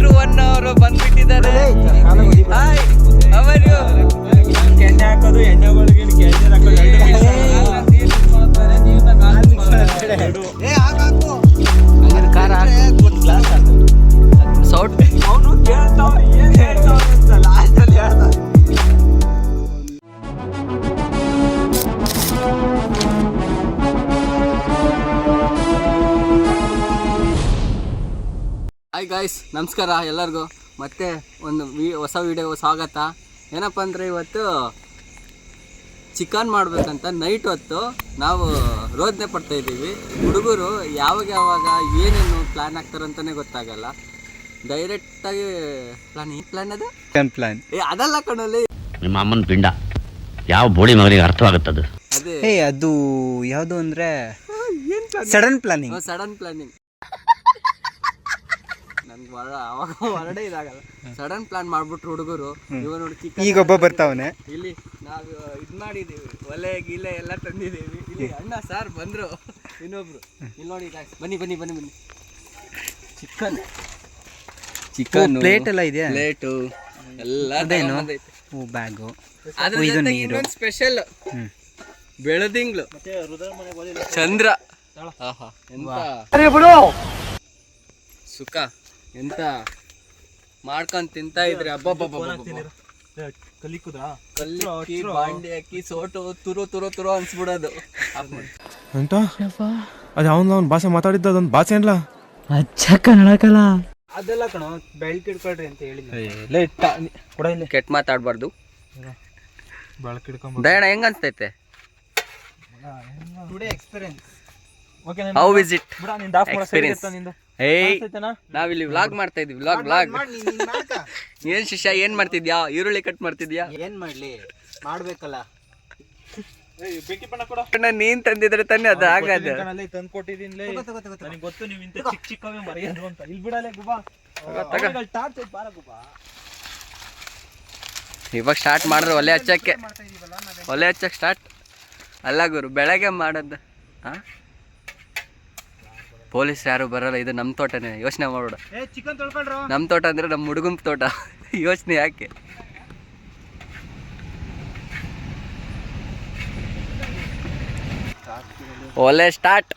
Doctor one ಅವರು ಬಂದ್ಬಿಟ್ಟಿದ್ದಾರೆ. Hi ಅವರು. ಎಣ್ಣೆ ಹಾಕೋದು ಎಣ್ಣೆಗಳಿಗೆ ಕ್ಯಾನ್ಸರ್ ಹಾಕೋದು ಗಾಯ್ಸ್ ನಮಸ್ಕಾರ ಎಲ್ಲರಿಗೂ. ಮತ್ತೆ ಒಂದು ವಿ ಹೊಸ ವಿಡಿಯೋಗೆ ಸ್ವಾಗತ. ಏನಪ್ಪ ಅಂದರೆ ಇವತ್ತು ಚಿಕನ್ ಮಾಡಬೇಕಂತ ನೈಟ್ ಹೊತ್ತು ನಾವು ರೋದನೆ ಪಡ್ತಾ ಇದ್ದೀವಿ. ಹುಡುಗರು ಯಾವಾಗ ಯಾವಾಗ ಏನೇನು ಪ್ಲ್ಯಾನ್ ಆಗ್ತಾರಂತಲೇ ಗೊತ್ತಾಗಲ್ಲ. ಡೈರೆಕ್ಟಾಗಿ ಪ್ಲ್ಯಾನ್ ಈ ಪ್ಲ್ಯಾನ್ ಅದು? ಪ್ಲ್ಯಾನ್ ಏ ಅದಲ್ಲ ಕಣಲ್ಲಿ. ನಿಮ್ಮ ಅಮ್ಮನ ಪಿಂಡ. ಯಾವ ಬೋಡಿ ಮಗನಿಗೆ ಅರ್ಥವಾಗುತ್ತದು? ಅದೇ. ಏ ಅದು ಯಾವುದು ಅಂದ್ರೆ ಸಡನ್ ಪ್ಲಾನಿಂಗ್ ಸಡನ್ ಪ್ಲಾನಿಂಗ್ ನನ್ಗೆ ಹೊರ ಅವಾಗ ಹೊರಡೇ ಇದಾಗಲ್ಲ. ಸಡನ್ ಪ್ಲಾನ್ ಮಾಡ್ಬಿಟ್ರು ಹುಡುಗರು. ಇವ ನೋಡಿ ಚಿಕ್ಕ ಈಗ ಒಬ್ಬ ಬರ್ತಾವನೆ. ಇಲ್ಲಿ ನಾವು ಇದು ಮಾಡಿದ್ದೀವಿ ಒಲೆ ಗಿಲೆ ಎಲ್ಲ ತಂದಿದ್ದೀವಿ ಇಲ್ಲಿ ಅಣ್ಣ ಸಾರ್ ಬಂದ್ರು. ಇನ್ನೊಬ್ರು. ಇಲ್ಲಿ ನೋಡಿ ಬನ್ನಿ ಬನ್ನಿ ಬನ್ನಿ ಬನ್ನಿ. ಚಿಕನ್ ಚಿಕನ್ ಪ್ಲೇಟ್ ಎಲ್ಲ ಇದೆಯಾ? ಪ್ಲೇಟು ಎಲ್ಲ ಅದೇನು? ಹೂ ಓ ಬ್ಯಾಗು ಅದ್ರ ಜೊತೆಗೆ ನೀರು. ಇನ್ನೊಂದು ಸ್ಪೆಷಲ್. ಬೆಳದಿಂಗ್ಳು. ಚಂದ್ರ. ಆಹಾ, ಎಂತ? ಸುಖ. ಎಂತ? ಮಾಡ್ಕೊಂಡ್ ತಿಂತಾ ಇದ್ರಿ. ಬಾಂಡೆ ಹಾಕಿ ಸೋಟು ತುರು ತುರು ತುರು ಅನ್ಸ್ಬಿಡೋದು. ಎಂತ? ಅದು ಅವನು ಅವ್ನ ಭಾಷೆ ಮಾತಾಡಿದ್ದ ಅದೊಂದು ಭಾಷೆ ಏನ್ಲ? ಅದೆಲ್ಲ ಕಣ ಬೆಳ್ಕ್ ಇಡ್ಕೊಳ್ರಿ ಅಂತ ಹೇಳಿ ಕೂಡ ಇಲ್ಲಿ. ಕೆಟ್ಟ ಮಾತಾಡ್ಬಾರ್ದು. ಬೆಳ್ಕ್ ಇಡ್ಕೊಂಡ್ ದಯಣ ಹೆಂಗ್ ಅನ್ಸ್ತೈತೆ? Today experience okay how is it ಬಿಡ ನಿಂದ ಆಫ್ ಮಾಡೋ ಸರಿ Experience. ನಿಂದು? ಏಯ್ ನಾವಿಲ್ಲಿ ವ್ಲಾಗ್ ಮಾಡ್ತಾ ಇದೀವಿ ವ್ಲಾಗ್ ವ್ಲಾಗ್ ಏನ್ ಶಿಷ್ಯ ಏನ್ ಮಾಡ್ತಿದ್ಯಾ? ಈರುಳ್ಳಿ ಕಟ್ ಮಾಡ್ತಿದ್ಯಾ? ಏನ್ ಮಾಡ್ಲಿ? ಮಾಡ್ಬೇಕಲ್ಲ. ಬೆಂಕಿ ಬಣ್ಣ ಕೊಡ. ಅಣ್ಣ, ನೀನ್ ತಂದಿದ್ರೆ ತಾನೇ ಅದು ಆಗದ. ತಂದು ಕೊಟ್ಟಿದ್ದೀನಿ ನನಗೆ ಗೊತ್ತು ನೀವು ಇಂತ ಚಿಕ್ಕ ಚಿಕ್ಕವೇ ಮರೆಯೋದು ಅಂತ. ಇಲ್ಲಿ ಬಿಡಲೆ ಗುಬಾ ತಗ. ಟಾರ್ಚ್ ಬಾರ ಗುಬಾ ಇವಾಗ ಸ್ಟಾರ್ಟ್ ಮಾಡಿದ್ರೆ ಒಲೆ ಹಚ್ಚಕ್ಕೆ. ಒಲೆ ಹಚ್ಚಕ್ಕೆ ಸ್ಟಾರ್ಟ್ ಅಲ್ಲ ಗುರು ಬೆಳಗ್ಗೆ ಮಾಡದ್ದು ಹಾ ಪೊಲೀಸ್ ಯಾರು ಬರಲ್ಲ ಇದು ನಮ್ಮ ತೋಟನೇ. ಯೋಚನೆ ಮಾಡೋಣ ನಮ್ಮ ತೋಟ ಅಂದ್ರೆ ನಮ್ಮ ಹುಡುಗನ ತೋಟ. ಯೋಚನೆ ಯಾಕೆ? ಒಲೆ ಸ್ಟಾರ್ಟ್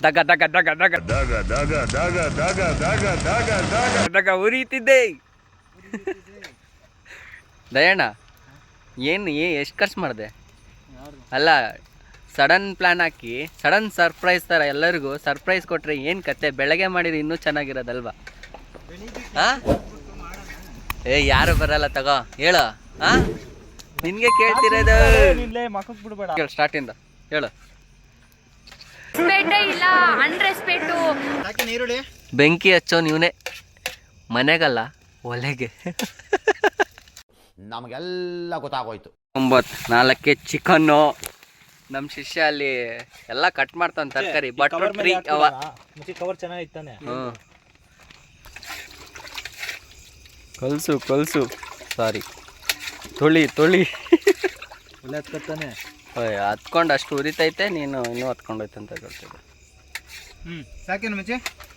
ದಗ ದಗ ದಗ ದಗ. ದಗ ಉರಿತಿದ್ದೆ ದಯಣ್ಣ ಏನು ಎಷ್ಟು ಖರ್ಚು ಮಾಡಿದೆ? ಅಲ್ಲ ಸಡನ್ ಪ್ಲ್ಯಾನ್ ಹಾಕಿ ಸಡನ್ ಸರ್ಪ್ರೈಸ್ ಥರ ಎಲ್ಲರಿಗೂ ಸರ್ಪ್ರೈಸ್ ಕೊಟ್ರೆ ಏನು ಕತೆ? ಬೆಳಗ್ಗೆ ಮಾಡಿದ್ರೆ ಇನ್ನೂ ಚೆನ್ನಾಗಿರೋದಲ್ವಾ? ಹಾ ಏ ಯಾರು ಬರಲ್ಲ ತಗೋ ಹೇಳು ಹಾ ನಿನ್ಗೆ ಕೇಳ್ತಿರೋದು. ಇಲ್ಲೇ ಮಕ್ಕಕ್ ಬಿಡ್ಬೇಡ. ಹೇಳು ಸ್ಟಾರ್ಟಿಂದ ಹೇಳು. ರೆಸ್ಪೆಕ್ಟೇ ಇಲ್ಲ ಅನ್ರೆಸ್ಪೆಕ್ಟು ಬೆಂಕಿ ಹಚ್ಚೋ ನೀವನೇ ಮನೆಗಲ್ಲ ಒಲೆಗೆ. ನಮಗೆಲ್ಲ ಗೊತ್ತಾಗೋಯ್ತು. ಒಂಬತ್ತು ನಾಲ್ಕೆ ಚಿಕನ್ನು. ನಮ್ಮ ಶಿಷ್ಯ ಅಲ್ಲಿ ಎಲ್ಲ ಕಟ್ ಮಾಡ್ತಾನೆ ತರಕಾರಿ ಬಟ್ರು ಟ್ರೀ ಅವ. ಕವರ್ ಚೆನ್ನಾಗಿತ್ತಾನೆ ಹ್ಞೂ ಕಲ್ಸು ಕಲ್ಸು. ಸಾರಿ ತೊಳಿ ತೊಳಿ. ಒಳ್ಳೆ ಹತ್ಕೊತಾನೆ. ಹತ್ಕೊಂಡು ಅಷ್ಟು ಉರಿತೈತೆ ನೀನು ಇನ್ನೂ ಹತ್ಕೊಂಡೋಯ್ತು ಅಂತ ಹೇಳ್ತಿದ್ದೆ. ಹ್ಮ್ ಸಾಕೇನು ಮುಂಚೆ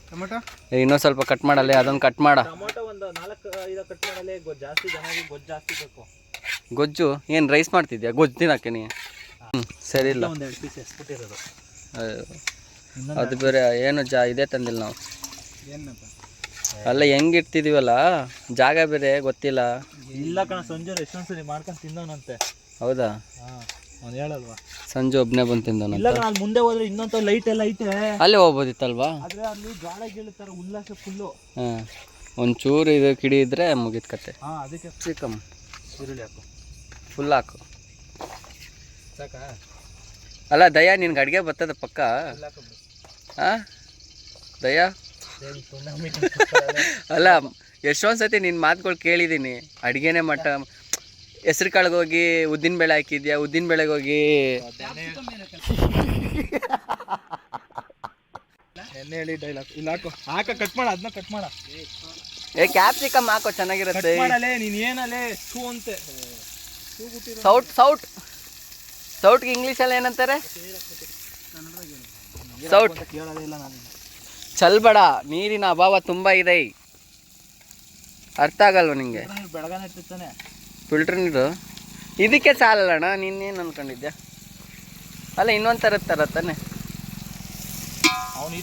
ಟೊಮೊಟೊ? ಏ, ಇನ್ನೂ ಸ್ವಲ್ಪ ಕಟ್ ಮಾಡಲ್ಲ ಅದನ್ನು ಕಟ್ ಮಾಡ. ಟೊಮೊಟೊ ಒಂದು ನಾಲ್ಕು ಐದು ಕಟ್ ಮಾಡಲೆ ಗೊ- ಜಾಸ್ತಿ ಜನರಿಗೆ ಗೊಜ್ಜು ಜಾಸ್ತಿ ಬೇಕು. ಗೊಜ್ಜು ಏನು ರೈಸ್ ಮಾಡ್ತಿದ್ಯಾ? ಗೊಜ್ಜು ತಿನ್ನಕ್ಕೆ ನೀ? ಹ್ಞೂ ಸರಿ ಇಲ್ಲ. ಒಂದು ಎರಡು ಪೀಸ್ ಎಸ್ಬಿಟ್ಟಿರೋದು. ಅದು ಬೇರೆ ಏನು ಜಾ ಇದೇ ತಂದಿಲ್ಲ ನಾವು. ಏನಪ್ಪ? ಅಲ್ಲ ಹೆಂಗ್ ಇಡ್ತಿದೀವಲ್ಲ? ಜಾಗ ಬೇರೆ ಗೊತ್ತಿಲ್ಲ. ಇಲ್ಲ ಕಣ ಸಂಜೆ ಎಷ್ಟೊಂದು ಸರಿ ಮಾಡ್ಕೊಂಡು ತಿಂದವನಂತೆ. ಹೌದಾ? ಅವ್ನು ಹೇಳಲ್ವಾ? ಸಂಜೆ ಒಬ್ಬನೇ ಬಂದು ತಿಂದವನ ಇಲ್ಲ ಕಣ ಅಲ್ಲಿ ಮುಂದೆ ಹೋದ್ರೆ ಇನ್ನೊಂದು ಲೈಟ್ ಎಲ್ಲ ಐತೆ. ಅಲ್ಲೇ ಹೋಗ್ಬೋದಿತ್ತಲ್ವಾ? ಆದ್ರೆ ಅಲ್ಲಿ ಗಾಳ ಗೀಳುತ್ತಾರೆ ಉಲ್ಲಾಸ ಫುಲ್ಲು ಹಾಂ ಒಂಚೂರು ಇದು ಕಿಡಿ ಇದ್ರೆ ಮುಗಿದ ಕತೆ. ಹಾಂ ಅದಕ್ಕೆ ಚಿಕಮ್. ಈರುಳ್ಳಿ ಹಾಕು. ಫುಲ್ ಹಾಕು. ಸಾಕಾ? ಅಲ್ಲ ದಯಾ ನಿನ್ಗೆ ಅಡುಗೆ ಬರ್ತದ ಪಕ್ಕ? ಹಾಂ ದಯಾ? ಅಲ್ಲ ಎಷ್ಟೊಂದು ಸತಿ ನಿನ್ನ ಮಾತುಗಳು ಕೇಳಿದ್ದೀನಿ ಅಡುಗೆನೇ ಮಟ್ಟ. ಹೆಸ್ರು ಕಾಳಿಗೆ ಹೋಗಿ ಉದ್ದಿನ ಬೇಳೆ ಹಾಕಿದ್ಯಾ? ಉದ್ದಿನ ಬೇಳೆಗೆ ಹೋಗಿ ಹೇಳಿ ಡೈಲಾಗ್ ಇಲ್ಲ ಹಾಕು. ಹಾಕ ಕಟ್ ಮಾಡ ಅದನ್ನ ಕಟ್ ಮಾಡ. ಏ ಕ್ಯಾಪ್ಸಿಕಮ್ ಹಾಕೋ ಚೆನ್ನಾಗಿರುತ್ತೆ. ಮಾಡಲೆ ನೀನ್ ಅಂತೆ. ಸೌಟ್ ಸೌಟ್. ಸೌಟ್ಗೆ ಇಂಗ್ಲೀಷಲ್ಲಿ ಏನಂತಾರೆ? ಸೌಟ್. ಚಲ್ಬಡ ನೀರಿನ ಅಭಾವ ತುಂಬ ಇದೆ. ಅರ್ಥ ಆಗಲ್ವ ಇರ್ತಿತ್ತಾನೆ ಫಿಲ್ಟರ್ ನೀರು ಇದಕ್ಕೆ ಸಾಲಲ್ಲಣ್ಣ, ನೀನೇನು ಅನ್ಕೊಂಡಿದ್ದೆ ಅಲ್ಲ, ಇನ್ನೊಂದು ಥರದ ಥರ ತಾನೆ. ಅವನು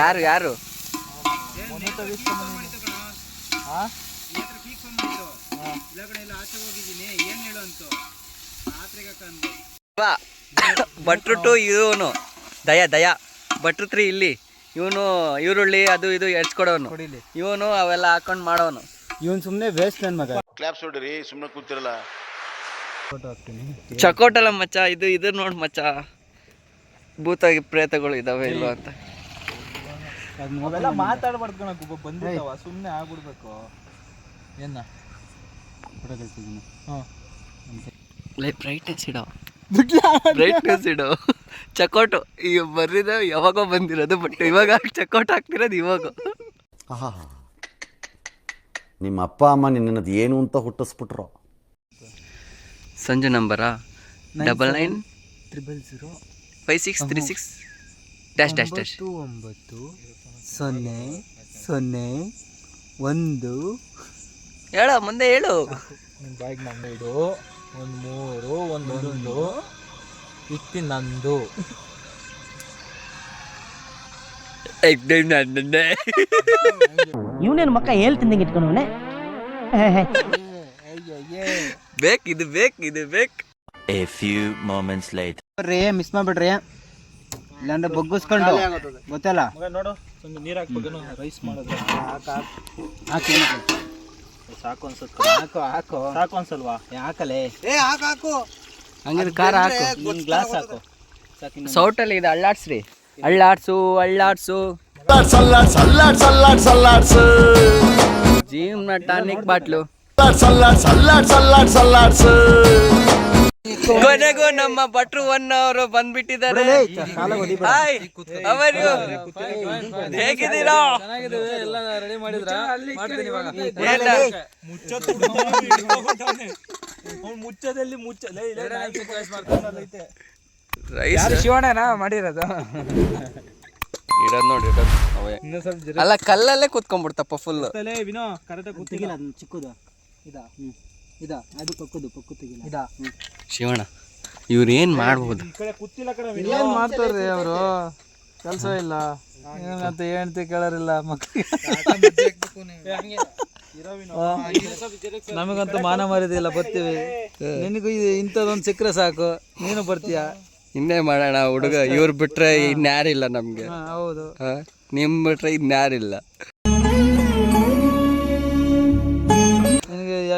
ಯಾರು? ಯಾರು ಮೊನ್ನೆ ತೆಗಿಸ್ಕೊಂಬಂದಿದ್ದೀನಿ. ಹಾ? ಬಾ ಭಟ್ರು ಟು ಇವನು. ದಯ ದಯ. ಭಟ್ರು ತ್ರೀ ಇಲ್ಲಿ. ಇವನು ಈರುಳ್ಳಿ ಅದು ಇದು ಎಡ್ಸ್ಕೊಡೋನು ಇವನು ಅವೆಲ್ಲ ಹಾಕೊಂಡು ಮಾಡೋನು. ಇವನು ಸುಮ್ಮನೆ ವೇಸ್ಟ್ ನನ್ ಮಗ. ಕ್ಲಾಪ್ಸ್ ಹೊಡಿರಿ ಸುಮ್ಮನೆ ಕೂತಿರಲ್ಲ. ಚಕೋಟಲ್ಲ ಮಚ್ಚ ಇದು ಇದು ನೋಡಿ ಮಚ್ಚ. ಭೂತ ಪ್ರೇತಗಳು ಇದಾವೆ ಇಲ್ವಾ ಅಂತ. ಮಾತಾಡ್ಬಾರ್ದು ಮಾತಾಡ್ಬಾರ್ದು ಸುಮ್ಮನೆ ಆಗ್ಬಿಡ್ಬೇಕು. ಬಂದಿರ್ತಾವ ಲೈಕ್ ಬ್ರೈಟ್ನೆಸ್ ಇಡೋ. ಬ್ರೈಟ್ನೆಸ್ ಇಡೋ. ಚಕೋಟು ಈಗ ಬರ್ರಿದ ಯಾವಾಗೋ ಬಂದಿರೋದು ಬಟ್ ಇವಾಗ ಚಕೋಟ್ ಹಾಕ್ತಿರೋದು ಇವಾಗ. ನಿಮ್ಮ ಅಪ್ಪ ಅಮ್ಮ ನಿನ್ನದು ಏನು ಅಂತ ಹುಟ್ಟಿಸ್ಬಿಟ್ರು. ಸಂಜೆ ನಂಬರಾ? Double nine triple zero five six three six dash dash dash ಒಂಬತ್ತು ಸೊನ್ನೆ ಸೊನ್ನೆ ಒಂದು. ಹೇಳು ಮುಂದೆ ಹೇಳು. ಬೈಕ್ ಬಾಯಿಗೆ ನಂದು ಒಂದು ಮೂರು ಒಂದೊಂದು ಇತ್ತಿ ನಂದು. ನನ್ನೇ ಇವನೇನು ಮಕ್ಕ ಹೇಳ್ತಿಂದಂಗೆ ಇಟ್ಕೊಂಡವನೆ ಬೇಕು ಇದು ಬೇಕು ಇದು ಬೇಕು. ಎ ಫ್ಯೂ ಮೊಮೆಂಟ್ಸ್ ಲೈಟ್ ಬರ್ರಿ ಮಿಸ್ ಮಾಡ್ಬಿಡ್ರಿ. ಇಲ್ಲಾಂದ್ರೆ ಬಗ್ಗಿಸ್ಕೊಂಡು. ಗೊತ್ತಲ್ಲ? ಮಗ ನೋಡು ಒಂದು ನೀರ್ ಹಾಕ್ಬೇಕೇನು ರೈಸ್ ಮಾಡೋದು. ಹಾಕಿ. ಸಾಕು ಅನ್ಸುತ್ತೆ. ಹಾಕು ಹಾಕು. ಸಾಕು ಅನ್ಸಲ್ವಾ? ಹಾಕಲೆ. ಹಂಗಿದ್ರೆ ಖಾರ ಹಾಕು. ಒಂದು ಗ್ಲಾಸ್ ಹಾಕು. ಸೌಟಲ್ಲಿ ಇದು ಅಳ್ಳಾಡ್ಸ್ರಿ. ಅಳ್ಳಾಡ್ಸು ಅಳ್ಳಾಡ್ಸು. ಸಲ್ಲಾಡ್ ಸಲ್ಲಾಡ್ ಸಲ್ಲಾಡ್ ಸಲ್ಲಾಡ್ಸು ಜೀವನ ಟಾನಿಕ್ ಬಾಟ್ಲು. ಸಲ್ಲಾಡ್ ಸಲ್ಲಾಡ್ ಸಲ್ಲಾಡ್ ಸಲ್ಲಾಡ್ಸು ಕೊನೆಗೂ ನಮ್ಮ ಭಟ್ರು ಒನ್ ಅವರು ಬಂದ್ಬಿಟ್ಟಿದ್ದಾರೆ. ಅವರು ಹೇಗಿದ್ದೀರಾ? ಮುಚ್ಚದಲ್ಲಿ ಮುಚ್ಚ ಲೇ, ಲೇ, ನಾಯಿ ಮಾಡ್ತಾನಲ್ಲೈತೆ. ರೈಸ್. ಶಿವಣ್ಣನ? ಮಾಡಿರೋದು. ಇರೋದ್ ನೋಡಿ ಅಲ್ಲ ಕಲ್ಲಲ್ಲೇ ಕುತ್ಕೊಂಡ್ಬಿಡ್ತಪ್ಪ ಫುಲ್ ತಲೆ ವಿನೋ ಕರೆಕ್ಟಾಗಿ ಅದನ್ನ ಚಿಕ್ಕದು. ಇದಾ ಇದಾ ಅದು ಪಕ್ಕದು ಪಕ್ಕ ತೆಗಿಲ್ಲ. ಇದಾ ಶಿವಣ್ಣ. ಇವ್ರು ಏನು ಮಾಡ್ಬೋದು? ಏನು ಮಾಡ್ತಾರ್ರಿ ಅವರು? ಕೆಲಸ ಇಲ್ಲ. ಏನಂತ ಹೇಳ್ತಿ ಕೇಳೋರಿಲ್ಲ ಮಕ್ಕಳಿಗೆ ನಮಗಂತೂ ಮಾನ ಮರ್ಯಾದಿಲ್ಲ ಬರ್ತೀವಿ. ನಿನಗೂ ಇದು ಇಂಥದ್ದೊಂದು ಸಿಕ್ಕರೆ ಸಾಕು. ನೀನು ಬರ್ತೀಯ? ಇನ್ನೇ ಮಾಡೋಣ ಹುಡುಗ. ಇವ್ರು ಬಿಟ್ರೆ ಇನ್ಯಾರಿಲ್ಲ ನಮ್ಗೆ. ಹೌದು. ನಿಮ್ಮ ನಿಮ್ ಬಿಟ್ರೆ ಇನ್ಯಾರಿಲ್ಲ.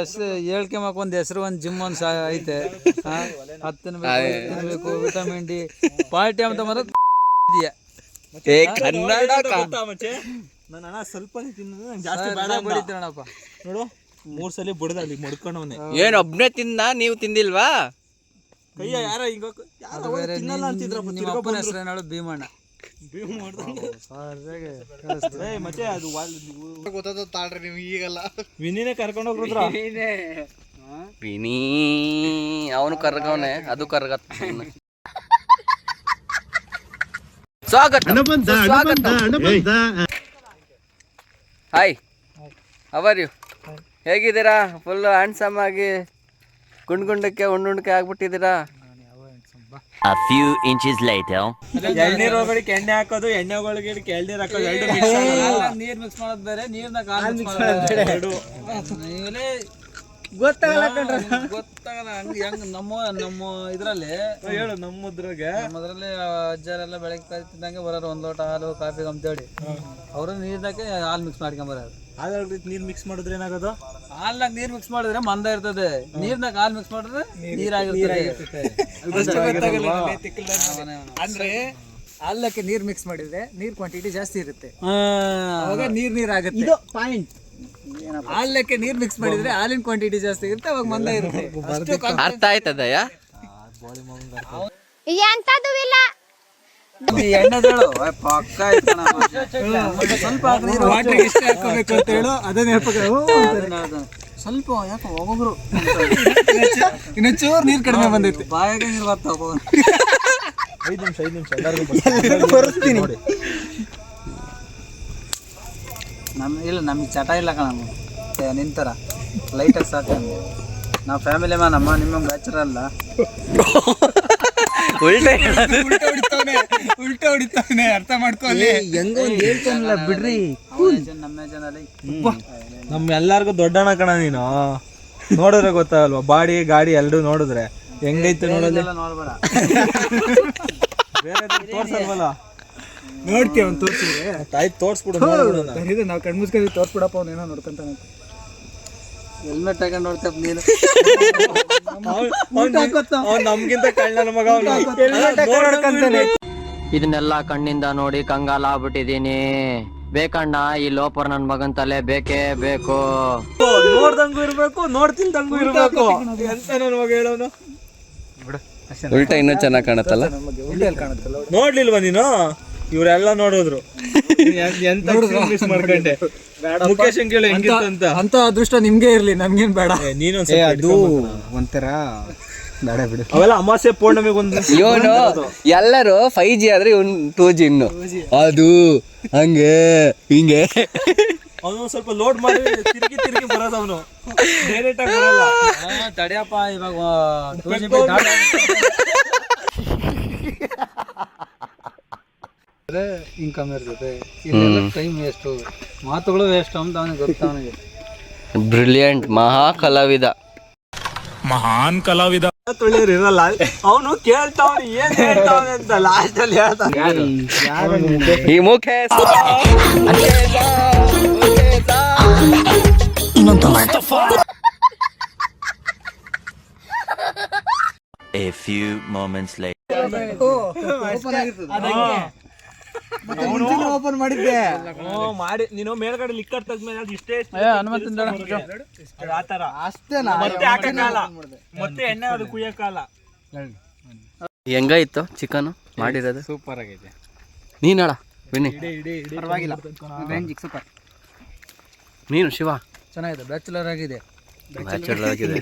ಹೆಸರು ಹೇಳ್ಕೊಂಬಕ್ ಒಂದ್ ಹೆಸರು ಒಂದ್ ಜಿಮ್ ಒಂದ್ ಐತೆ? ಹತ್ತು ತಿನ್ಬೇಕು ಐದು ತಿನ್ಬೇಕು ವಿಟಮಿನ್ ಡಿ ಪಾರ್ಟಿ ಅಂತ ಮಾತ್ರ ಇದೆಯಾ? ಏ ಕನ್ನಡ ನನ್ನ ಅಣ್ಣ ಸ್ವಲ್ಪ ತಿನ್ನೋದು ನಂಗೆ ಜಾಸ್ತಿ ಬೇಡ ನೋಡು ಮೂರ್ ಸಲ ಬಡ್ದ ಅಲ್ಲಿ ಮಡ್ಕೊಂಡವನೆ. ಏನ್ ಒಬ್ನೇ ತಿಂದ ನೀವು ತಿಂದಿಲ್ವಾ? ಕೈಯ ಯಾರ ಹಿಂಗ ಯಾರೋ ತಿನ್ನಲ್ಲ ಅಂತಿದ್ರಪ್ಪ ನಿಮ್ಮ ಅಪ್ಪನ ಹೆಸರು ಭೀಮಣ್ಣ. ಭೀಮ್ ನಿಮ್ಗೆ ಈಗಲ್ಲ. ವಿನಿನೇ ಕರ್ಕೊಂಡು ಹೋಗ್ರ ವಿನೀ ಅವನು ಕರ್ಗವನೆ ಅದು ಕರ್ಗತ್ತ ಸ್ವಾಗತ. ಸ್ವಾಗತ. ಹಾಯ್ ಅವರ್ ಯು ಹೇಗಿದ್ದೀರಾ? ಫುಲ್ ಹ್ಯಾಂಡ್ಸಮ್ ಆಗಿ ಗುಂಡ್ ಗುಂಡಕ್ಕೆ ಉಂಡುಂಡಕ್ಕೆ ಆಗ್ಬಿಟ್ಟಿದ್ದೀರಾ? A few inches later. ಎಳ್ನೀರ್ ಒಳಗಡೆ ಎಣ್ಣೆ ಹಾಕೋದು ಎಣ್ಣೆ ಒಳಗಡೆ ಎಳ್ನೀರ್ ಹಾಕೋದು ಎರಡು ಮಿಕ್ಸ್. ನೀರ್ ಮಿಕ್ಸ್ ಮಾಡೋದು ಬೇರೆ ನೀರ್ನ ಹಾಲು ಮಿಕ್ಸ್ ಮಾಡೋದು ಎರಡು. ಗೊತ್ತಾಗಲ್ಲ ಗೊತ್ತಾಗಲ್ಲ ಹಂಗ ಹೆಂಗ್ ನಮ್ಮ ನಮ್ಮ ಇದ್ರಲ್ಲಿ ಹೇಳು ನಮ್ಮದ್ರಾಗೆ. ನಮ್ಮದ್ರಲ್ಲಿ ಅಜ್ಜರೆಲ್ಲ ಬೆಳಗ್ಗೆ ಕರಿತಿದ್ದಂಗೆ ಬರೋರು ಒಂದ್ ಲೋಟ ಹಾಲು ಕಾಫಿ ಅಂತೇಳಿ ಅವರು ನೀರ್ದಾಕೆ ಹಾಲು ಮಿಕ್ಸ್ ಮಾಡ್ಕೊಂಡ್ ಬರೋರು. ಹಾಲಾಗಿ ನೀರ್ ಮಿಕ್ಸ್ ಮಾಡಿದ್ರೆ ಏನಾಗೋದು? ಹಾಲ್ನಾಗ ನೀರ್ ಮಿಕ್ಸ್ ಮಾಡಿದ್ರೆ ಮಂದ ಇರ್ತದೆ. ನೀರ್ನಾಗ ಹಾಲ್ ಮಿಕ್ಸ್ ಮಾಡಿದ್ರೆ ನೀರಾಗಿರ್ತದೆ. ಅಂದ್ರೆ ಹಾಲಕ್ಕೆ ನೀರ್ ಮಿಕ್ಸ್ ಮಾಡಿದ್ರೆ ನೀರ್ ಕ್ವಾಂಟಿಟಿ ಜಾಸ್ತಿ ಇರುತ್ತೆ. ಅವಾಗ ನೀರ್ ನೀರ್ ಆಗುತ್ತೆ. ಇದು ಪಾಯಿಂಟ್. ಹಾಲಕ್ಕೆ ನೀರ್ ಮಿಕ್ಸ್ ಮಾಡಿದ್ರೆ ಹಾಲಿನ ಕ್ವಾಂಟಿಟಿ ಜಾಸ್ತಿ ಇರುತ್ತೆ ಅವಾಗ ಮಂದ ಇರುತ್ತೆ. ಅಷ್ಟು ಅರ್ಥ ಆಯ್ತದಯ್ಯ? ಎಂತದು ಇಲ್ಲ. ಸ್ವಲ್ಪ ಹಾಕು ನೀರು. ವಾಟರ್ ಎಷ್ಟು ಹಾಕೋಬೇಕು ಅಂತ ಹೇಳು ಅದನ್ನ ಸ್ವಲ್ಪ ಯಾಕೋ ಒಬ್ಬೊಬ್ರು ಇನ್ನೊಂದ್ ಚೂರು ನೀರ್ ಕಡಿಮೆ ಬಂದೈತೆ. ಬಾಯಾಗ ನೀರು ಬರ್ತಾವ ಐದು ನಿಮಿಷ ಐದು ನಿಮಿಷ ಎಲ್ಲರಿಗೂ ಬರ್ತೀನಿ. ನಮ್ಮ ಇಲ್ಲ ನಮಗೆ ಚಟ ಇಲ್ಲ ಕಣ ನಿಂತರ. ಲೈಟಾಗಿ ಸಾಕು ನಮಗೆ. ನಾವು ಫ್ಯಾಮಿಲಿ ಮ್ಯಾನ್ ಅಮ್ಮ ನಿಮ್ಮ ಬ್ಯಾಚರ್ ಅಲ್ಲ. ಉಲ್ಟೆ ಹೊಡಿತಾವನೆ ಉಲ್ಟ ಹೊಡಿತಾವನೆ ಅರ್ಥ ಮಾಡ್ಕೊಳ್ಳಿ ಹೆಂಗ ಒಂದು ಹೇಳ್ತಾನಲ್ಲ ಬಿಡ್ರಿ. ನಮ್ಮ ನಮ್ ಎಲ್ಲಾರ್ಗು ದೊಡ್ಡಣ್ಣ ಕಣ ನೀನು. ನೋಡಿದ್ರೆ ಗೊತ್ತಾಗಲ್ವಾ? ಬಾಡಿ ಗಾಡಿ ಎರಡು ನೋಡಿದ್ರೆ. ಹೆಂಗೈತೆ ನೋಡೋದು? ಬೇರೆ ತೋರ್ಸಲ್ವಲ್ಲ? ನೋಡ್ತೀವಿ ಅವ್ನು ತೋರ್ಸಿದ್ರೆ? ತಾಯಿ ತೋರ್ಸ್ಬಿಡು ನಾವು ಕಣ್ಮುಸ್ಕೊಂಡು ತೋರ್ಸ್ಬಿಡಪ್ಪ ಅವ್ನೇನೋ ನೋಡ್ಕೊಂತಾನೆ ಹೆಲ್ಮೆಟ್ ಹಾಕೊಂಡು ನೋಡ್ತಪ್ಪ ನೀನು. ಅವ್ನು ನಮ್ಗಿಂತ ಕಳ್ಳನ ಮಗ ಇದನ್ನೆಲ್ಲ ಕಣ್ಣಿಂದ ನೋಡಿ ಕಂಗಾಲ ಆಗ್ಬಿಟ್ಟಿದೀನಿ. ಬೇಕಣ್ಣ ಈ ಲೋಪರ್ ನನ್ ಮಗನ್ ತಲೆ ಬೇಕೇ ಬೇಕು. ನೋಡ್ದಂಗು ಇರ್ಬೇಕು ನೋಡ್ತಿಲ್ದಂಗು ಇರ್ಬೇಕು. ಎಂತ ನನ್ ಮಗ ಹೇಳೋನು? ಉಲ್ಟ ಇನ್ನೂ ಚೆನ್ನಾಗಿ ಕಾಣತ್ತಲ್ಲ? ನೋಡ್ಲಿಲ್ವ ನೀನು? ಇವರೆಲ್ಲ ನೋಡಿದ್ರು. ಎಂತ ಮಿಸ್ ಮಾಡ್ಕೊಂಡೆ. ಮುಖೇಶ್ ಕೇಳಿ ಹೆಂಗಿತ್ತು ಅಂತ? ಅಂತ ಅದೃಷ್ಟ ನಿಮ್ಗೆ ಇರ್ಲಿ ನಮ್ಗೇನ್ ಬೇಡ. ನೀನು ಅದು ಹಿಡ್ಕೊಂಡ್ ಬಾ. ಒಂಥರ ಬೇಡ ಬಿಡು. ಅವೆಲ್ಲ ಅಮಾಸೆ ಪೌರ್ಣಮಿಗೆ ಒಂದು ಇವನು ಎಲ್ಲರೂ ಫೈವ್ ಜಿ ಆದ್ರೆ ಇವನ್ ಟೂ ಜಿ ಇನ್ನು. ಅದು ಹಂಗೆ ಹಿಂಗೆ. ಅವನು ಸ್ವಲ್ಪ ಲೋಡ್ ಮಾಡಿ ತಿರುಗಿ ತಿರುಗಿ ಬರೋದು ಅವನು. ಡೈರೆಕ್ಟ್ ಆಗಿ ಬರಲ್ಲ. ತಡಿಯಪ್ಪ ಇವಾಗ ಜಿ ಇನ್ಕಮ್ ಇರ್ತದೆ. ಇಲ್ಲೆಲ್ಲ ಟೈಮ್ ವೇಸ್ಟು ಮಾತುಗಳು ವೇಸ್ಟ್ ಅಂತ ಅವನಿಗೆ ಗೊತ್ತು ಅವನಿಗೆ. ಬ್ರಿಲಿಯಂಟ್ ಮಹಾ ಕಲಾವಿದ ಮಹಾನ್ ಕಲಾವಿದ. ತುಳಿಯರ್ ಇರಲ್ಲ. ಅವನು ಕೇಳ್ತಾವನು ಏನ್ ಹೇಳ್ತಾವನೆ ಅಂತ ಲಾಸ್ಟ್ ಅಲ್ಲಿ ಹೇಳ್ತಾನೆ. ಈ Mukesh. A few moments later. Open ಮಾಡಿದ್ದೆ. ಹ್ಞೂ, ಮಾಡಿ ನೀನು ಮೇಲ್ಗಡೆ ಲಿಕ್ಕರ್ ತೆಗ್ದ್ಮೇಲೆ ಅದು ಇಷ್ಟೇ ಅದು ಆತರ ಅಷ್ಟೇನಾ ಮತ್ತೆ ಹಾಕಕ್ಕಾಗಲ್ಲ ಮತ್ತೆ ಎಣ್ಣೆ ಅದು ಕುಯ್ಯಕ್ಕಾಗಲ್ಲ ಹೆಂಗಾಯ್ತು ಚಿಕನ್ ಮಾಡಿರೋದು? ಸೂಪರ್ ಆಗೈತೆ ನೀನ್ ಹೇಳ ವಿನಿ. ಪರವಾಗಿಲ್ಲ. ರೇಂಜಿಗೆ ಸೂಪರ್ ನೀನು ಶಿವ? ಚೆನ್ನಾಗಿದೆ. ಬ್ಯಾಚುಲರ್ ಆಗಿದೆ. ಬ್ಯಾಚುಲರ್ ಆಗಿದೆ.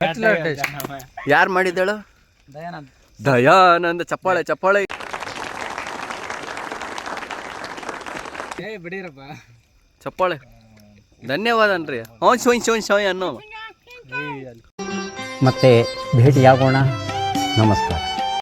ಬ್ಯಾಚುಲರ್ ಟೇಸ್ಟ್ ಯಾರು ಮಾಡಿದ್ದಾಳು? ದಯಾನಂದ್. ದಯಾನಂದ ಚಪ್ಪಾಳೆ ಚಪ್ಪಾಳೆ. ಏ ಬಿಡಿರಪ್ಪ. ಚಪ್ಪಾಳೆ. ಧನ್ಯವಾದನ್ರಿ ಹ್ಞೂ ಶೋಯ್ ಶೋಯ್ ಶೋಯ್ ಅನ್ನೋ ಮತ್ತೆ ಭೇಟಿಯಾಗೋಣ. ನಮಸ್ಕಾರ.